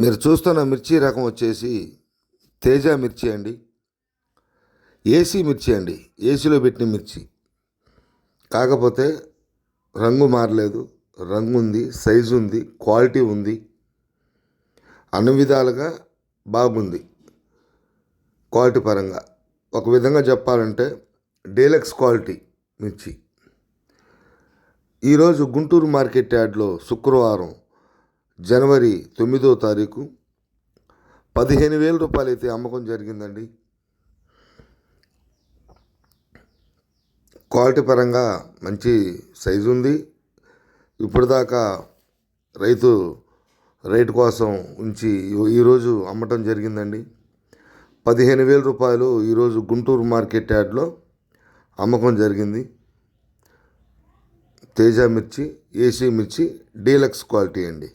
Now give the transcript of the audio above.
మీరు చూస్తున్న మిర్చి రకం వచ్చేసి తేజ మిర్చి అండి. ఏసీ మిర్చి అండి. ఏసీలో పెట్టిన మిర్చి. కాకపోతే రంగు మారలేదు. రంగు ఉంది సైజు ఉంది క్వాలిటీ ఉంది. అన్ని విధాలుగా బాగుంది. క్వాలిటీ పరంగా. ఒక విధంగా చెప్పాలంటే డీలక్స్ క్వాలిటీ మిర్చి. ఈరోజు గుంటూరు మార్కెట్ యార్డ్లో శుక్రవారం జనవరి తొమ్మిదో తారీఖు. పదిహేను వేల రూపాయలు అయితే అమ్మకం జరిగిందండి. క్వాలిటీ పరంగా మంచి సైజు ఉంది. ఇప్పటిదాకా రైతు రేటు కోసం ఉంచి ఈరోజు అమ్మటం జరిగిందండి. పదిహేను వేల రూపాయలు ఈరోజు గుంటూరు మార్కెట్ యార్డ్లో అమ్మకం జరిగింది. తేజ మిర్చి ఏసీ మిర్చి డీలక్స్ క్వాలిటీ అండి.